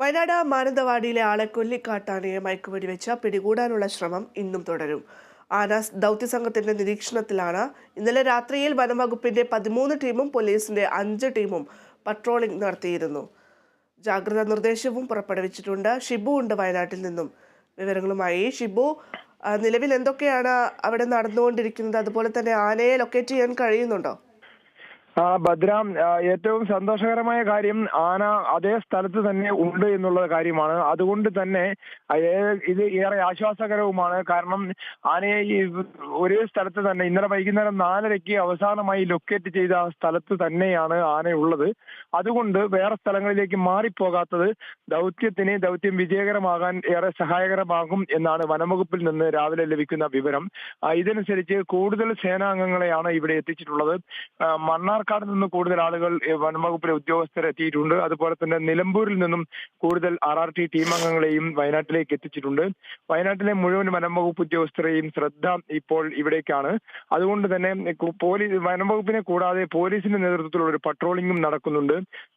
വയനാട് മാനന്തവാടിയിലെ ആളെ കൊല്ലിക്കാട്ടാനയെ മയക്കുവെടി വെച്ച പിടികൂടാനുള്ള ശ്രമം ഇന്നും തുടരും. ആന ദൗത്യസംഘത്തിന്റെ നിരീക്ഷണത്തിലാണ്. ഇന്നലെ രാത്രിയിൽ വനംവകുപ്പിന്റെ പതിമൂന്ന് ടീമും പോലീസിന്റെ അഞ്ച് ടീമും പട്രോളിംഗ് നടത്തിയിരുന്നു. ജാഗ്രതാ നിർദ്ദേശവും പുറപ്പെടുവിച്ചിട്ടുണ്ട്. ഷിബു ഉണ്ട് വയനാട്ടിൽ നിന്നും. വിവരങ്ങളുമായി ഷിബു നിലവിൽ എന്തൊക്കെയാണ് അവിടെ നടന്നുകൊണ്ടിരിക്കുന്നത്? അതുപോലെ തന്നെ ആനയെ ലൊക്കേറ്റ് ചെയ്യാൻ കഴിയുന്നുണ്ടോ? ഭദ്രാം ബദ്രാം ഏറ്റവും സന്തോഷകരമായ കാര്യം ആന അതേ സ്ഥലത്ത് തന്നെ ഉണ്ട് എന്നുള്ള കാര്യമാണ്. അതുകൊണ്ട് തന്നെ ഇത് ഏറെ ആശ്വാസകരവുമാണ്. കാരണം ആനയെ ഈ ഒരേ സ്ഥലത്ത് തന്നെ ഇന്നലെ വൈകുന്നേരം നാലരയ്ക്ക് അവസാനമായി ലൊക്കേറ്റ് ചെയ്ത ആ സ്ഥലത്ത് തന്നെയാണ് ആനയുള്ളത്. അതുകൊണ്ട് വേറെ സ്ഥലങ്ങളിലേക്ക് മാറിപ്പോകാത്തത് ദൗത്യത്തിന് ദൗത്യം വിജയകരമാകാൻ ഏറെ സഹായകരമാകും എന്നാണ് വനംവകുപ്പിൽ നിന്ന് രാവിലെ ലഭിക്കുന്ന വിവരം. ഇതനുസരിച്ച് കൂടുതൽ സേനാംഗങ്ങളെയാണ് ഇവിടെ എത്തിച്ചിട്ടുള്ളത്. ആ, മണ്ണാർക്കാട് നിന്ന് കൂടുതൽ ആളുകൾ വനംവകുപ്പിലെ ഉദ്യോഗസ്ഥർ എത്തിയിട്ടുണ്ട്. അതുപോലെ തന്നെ നിലമ്പൂരിൽ നിന്നും കൂടുതൽ ആർ ആർ ടി ടീം അംഗങ്ങളെയും വയനാട്ടിലേക്ക് എത്തിച്ചിട്ടുണ്ട്. വയനാട്ടിലെ മുഴുവൻ വനംവകുപ്പ് ഉദ്യോഗസ്ഥരെയും ശ്രദ്ധ ഇപ്പോൾ ഇവിടേക്കാണ്. അതുകൊണ്ട് തന്നെ പോലീസ് വനംവകുപ്പിനെ കൂടാതെ പോലീസിന്റെ നേതൃത്വത്തിലുള്ള ഒരു പട്രോളിംഗും നടക്കുന്നുണ്ട്.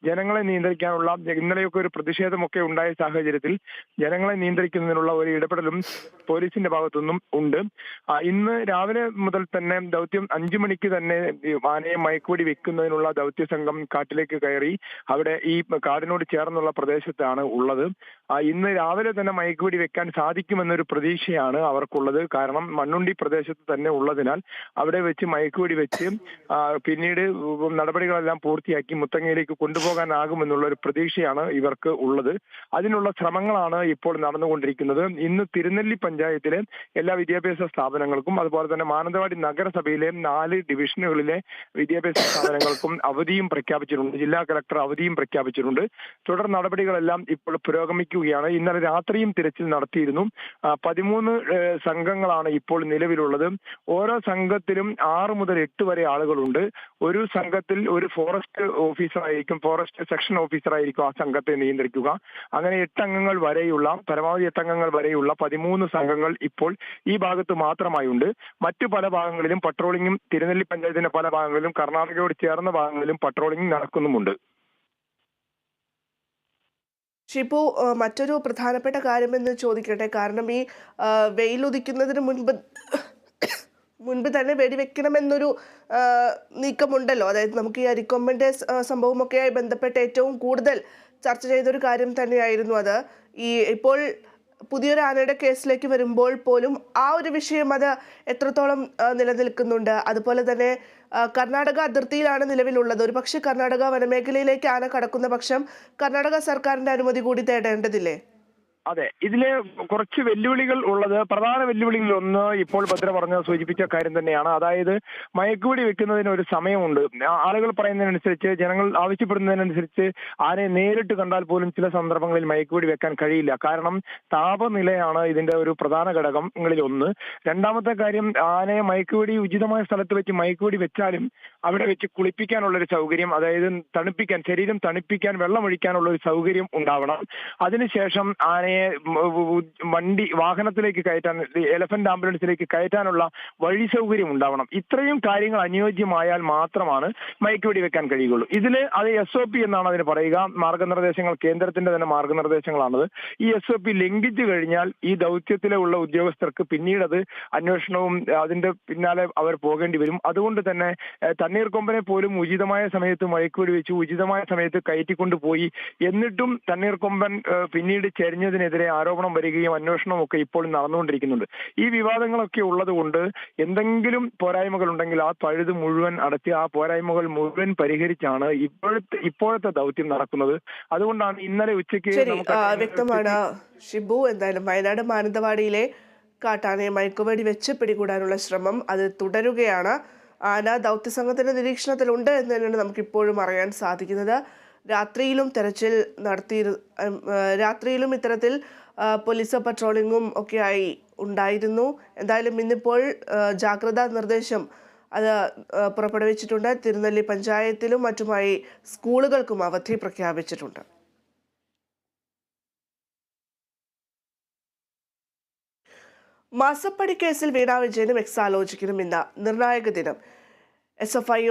ജനങ്ങളെ നിയന്ത്രിക്കാനുള്ള ഇന്നലെയൊക്കെ ഒരു പ്രതിഷേധമൊക്കെ ഉണ്ടായ സാഹചര്യത്തിൽ ജനങ്ങളെ നിയന്ത്രിക്കുന്നതിനുള്ള ഒരു ഇടപെടലും പോലീസിന്റെ ഭാഗത്തുനിന്നും ഉണ്ട്. ഇന്ന് രാവിലെ മുതൽ തന്നെ ദൗത്യം അഞ്ചു മണിക്ക് തന്നെ ആനയെ മയക്കുവെടി വെക്കുന്നതിനുള്ള ദൗത്യ സംഘം കാട്ടിലേക്ക് കയറി അവിടെ ഈ കാടിനോട് ചേർന്നുള്ള പ്രദേശത്താണ് ഉള്ളത്. ഇന്ന് രാവിലെ തന്നെ മയക്കുവെടി വെക്കാൻ സാധിക്കുമെന്നൊരു പ്രതീക്ഷയാണ് അവർക്കുള്ളത്. കാരണം മണ്ണുണ്ടി പ്രദേശത്ത് തന്നെ ഉള്ളതിനാൽ അവിടെ വെച്ച് മയക്കുവെടി വെച്ച് പിന്നീട് നടപടികളെല്ലാം പൂർത്തിയാക്കി മുത്തങ്ങയിലേക്ക് കൊണ്ടുപോകാനാകുമെന്നുള്ള ഒരു പ്രതീക്ഷയാണ് ഇവർക്ക് ഉള്ളത്. അതിനുള്ള ശ്രമങ്ങളാണ് ഇപ്പോൾ നടന്നുകൊണ്ടിരിക്കുന്നത്. ഇന്ന് തിരുനെല്ലി പഞ്ചായത്തിലെ എല്ലാ വിദ്യാഭ്യാസ സ്ഥാപനങ്ങൾക്കും അതുപോലെ തന്നെ മാനന്തവാടി നഗരസഭയിലെ നാല് ഡിവിഷനുകളിലെ വിദ്യാഭ്യാസ സ്ഥാപനങ്ങൾക്കും അവധിയും പ്രഖ്യാപിച്ചിട്ടുണ്ട്. ജില്ലാ കളക്ടർ അവധിയും പ്രഖ്യാപിച്ചിട്ടുണ്ട്. തുടർ നടപടികളെല്ലാം ഇപ്പോൾ പുരോഗമിക്കുകയാണ് ഇന്നലെ രാത്രിയും തിരച്ചിൽ നടത്തിയിരുന്നു. പതിമൂന്ന് സംഘങ്ങളാണ് ഇപ്പോൾ നിലവിലുള്ളത്. ഓരോ സംഘത്തിലും ആറ് മുതൽ എട്ട് വരെ ആളുകളുണ്ട്. ഒരു സംഘത്തിൽ ഒരു ഫോറസ്റ്റ് ഓഫീസറായിരിക്കും ഫോറസ്റ്റ് സെക്ഷൻ ഓഫീസറായിരിക്കും ആ സംഘത്തെ നിയന്ത്രിക്കുക. അങ്ങനെ എട്ടംഗങ്ങൾ വരെയുള്ള പരമാവധി എട്ടംഗങ്ങൾ വരെയുള്ള പതിമൂന്ന് സംഘങ്ങൾ ഇപ്പോൾ ഈ ഭാഗത്ത് മാത്രമായുണ്ട്. മറ്റു പല ഭാഗങ്ങളിലും പട്രോളിംഗും തിരുനെല്ലി പഞ്ചായത്തിന്റെ പല ഭാഗങ്ങളിലും കർണാടകയോട് ചേർന്ന ഭാഗങ്ങളിലും പട്രോളിംഗ് നടക്കുന്നുമുണ്ട്. ഷിപ്പു ആ, മറ്റൊരു പ്രധാനപ്പെട്ട കാര്യം എന്ന് ചോദിക്കട്ടെ. കാരണം ഈ വെയിലുദിക്കുന്നതിന് മുൻപ് മുൻപ് തന്നെ വെടിവെക്കണമെന്നൊരു നീക്കമുണ്ടല്ലോ. അതായത് നമുക്ക് ഈ അരിക്കൊമ്പന്റെ സംഭവമൊക്കെയായി ബന്ധപ്പെട്ട് ഏറ്റവും കൂടുതൽ ചർച്ച ചെയ്തൊരു കാര്യം തന്നെയായിരുന്നു അത്. ഈ ഇപ്പോൾ പുതിയൊരു ആനയുടെ കേസിലേക്ക് വരുമ്പോൾ പോലും ആ ഒരു വിഷയം അത് എത്രത്തോളം നിലനിൽക്കുന്നുണ്ട്. അതുപോലെ തന്നെ കർണാടക അതിർത്തിയിലാണ് നിലവിലുള്ളത്. ഒരു പക്ഷേ കർണാടക വനമേഖലയിലേക്ക് ആന കടക്കുന്ന പക്ഷം കർണാടക സർക്കാരിന്റെ അനുമതി കൂടി തേടേണ്ടതില്ലേ? അതെ ഇതിൽ കുറച്ച് വെല്ലുവിളികൾ ഉള്ളത് പ്രധാന വെല്ലുവിളികളിൽ ഒന്ന് ഇപ്പോൾ ഭദ്ര പറഞ്ഞ സൂചിപ്പിച്ച കാര്യം തന്നെയാണ്. അതായത് മയക്കുപിടി വെക്കുന്നതിന് ഒരു സമയമുണ്ട്. ആളുകൾ പറയുന്നതിനനുസരിച്ച് ജനങ്ങൾ ആവശ്യപ്പെടുന്നതിനനുസരിച്ച് ആരെ നേരിട്ട് കണ്ടാൽ പോലും ചില സന്ദർഭങ്ങളിൽ മയക്കുപിടി വെക്കാൻ കഴിയില്ല. കാരണം താപനിലയാണ് ഇതിന്റെ ഒരു പ്രധാന ഘടകങ്ങളിൽ ഒന്ന് രണ്ടാമത്തെ കാര്യം ആനയെ മയക്കുപിടി ഉചിതമായ സ്ഥലത്ത് വെച്ച് മയക്കുപിടി വെച്ചാലും അവിടെ വെച്ച് കുളിപ്പിക്കാനുള്ള ഒരു സൗകര്യം അതായത് തണുപ്പിക്കാൻ ശരീരം തണുപ്പിക്കാൻ വെള്ളമൊഴിക്കാനുള്ള ഒരു സൗകര്യം ഉണ്ടാവണം. അതിനുശേഷം ആനയെ ഉ- വണ്ടി വാഹനത്തിലേക്ക് കയറ്റാൻ എലഫന്റ് ആംബുലൻസിലേക്ക് കയറ്റാനുള്ള വഴി സൗകര്യം ഉണ്ടാവണം. ഇത്രയും കാര്യങ്ങൾ അനുയോജ്യമായാൽ മാത്രമാണ് മയക്ക് വെടിവെക്കാൻ കഴിയുള്ളൂ ഇതിൽ അത് എസ് ഒ പി എന്നാണ് അതിന് പറയുക. മാർഗനിർദ്ദേശങ്ങൾ കേന്ദ്രത്തിന്റെ തന്നെ മാർഗനിർദ്ദേശങ്ങളാണത്. ഈ എസ് ഒ പി ലംഘിച്ചു കഴിഞ്ഞാൽ ഈ ദൗത്യത്തിലെ ഉള്ള ഉദ്യോഗസ്ഥർക്ക് പിന്നീട് അത് അന്വേഷണവും അതിന്റെ പിന്നാലെ അവർ പോകേണ്ടി വരും. അതുകൊണ്ട് തന്നെ തണ്ണീർ തണ്ണീർക്കൊമ്പനെ പോലും ഉചിതമായ സമയത്ത് മയക്കുവെടി വെച്ച് ഉചിതമായ സമയത്ത് കയറ്റിക്കൊണ്ടുപോയി എന്നിട്ടും തണ്ണീർക്കൊമ്പൻ പിന്നീട് പിന്നീട് ചെരിഞ്ഞതിനെതിരെ ആരോപണം വരികയും അന്വേഷണവും ഒക്കെ ഇപ്പോൾ നടന്നുകൊണ്ടിരിക്കുന്നുണ്ട്. ഈ വിവാദങ്ങളൊക്കെ ഉള്ളത് കൊണ്ട് എന്തെങ്കിലും പോരായ്മകൾ ഉണ്ടെങ്കിൽ ആ പഴുത് മുഴുവൻ അടച്ച് ആ പോരായ്മകൾ മുഴുവൻ പരിഹരിച്ചാണ് ഇപ്പോഴത്തെ ഇപ്പോഴത്തെ ദൗത്യം നടക്കുന്നത്. അതുകൊണ്ടാണ് ഇന്നലെ ഉച്ചയ്ക്ക് വ്യക്തമാണ്. ഷിബു എന്തായാലും വയനാട് മാനന്തവാടിയിലെ കാട്ടാനയെ മയക്കുവെടി വെച്ച് പിടികൂടാനുള്ള ശ്രമം അത് തുടരുകയാണ്. ആന ദൗത്യസംഘത്തിന്റെ നിരീക്ഷണത്തിലുണ്ട് എന്ന് തന്നെയാണ് നമുക്ക് ഇപ്പോഴും അറിയാൻ സാധിക്കുന്നത്. രാത്രിയിലും തെരച്ചിൽ നടത്തി രാത്രിയിലും ഇത്തരത്തിൽ പോലീസ് പട്രോളിങ്ങും ഒക്കെയായി ഉണ്ടായിരുന്നു. എന്തായാലും ഇന്നിപ്പോൾ ജാഗ്രതാ നിർദ്ദേശം അത് പുറപ്പെടുവിച്ചിട്ടുണ്ട്. തിരുനെല്ലി പഞ്ചായത്തിലും മറ്റുമായി സ്കൂളുകൾക്കും അവധി പ്രഖ്യാപിച്ചിട്ടുണ്ട്. മാസപ്പടി കേസിൽ വീണ വിജയനും എക്സാലോചിക്കനും ഇന്ന് നിർണായക ദിനം. S F I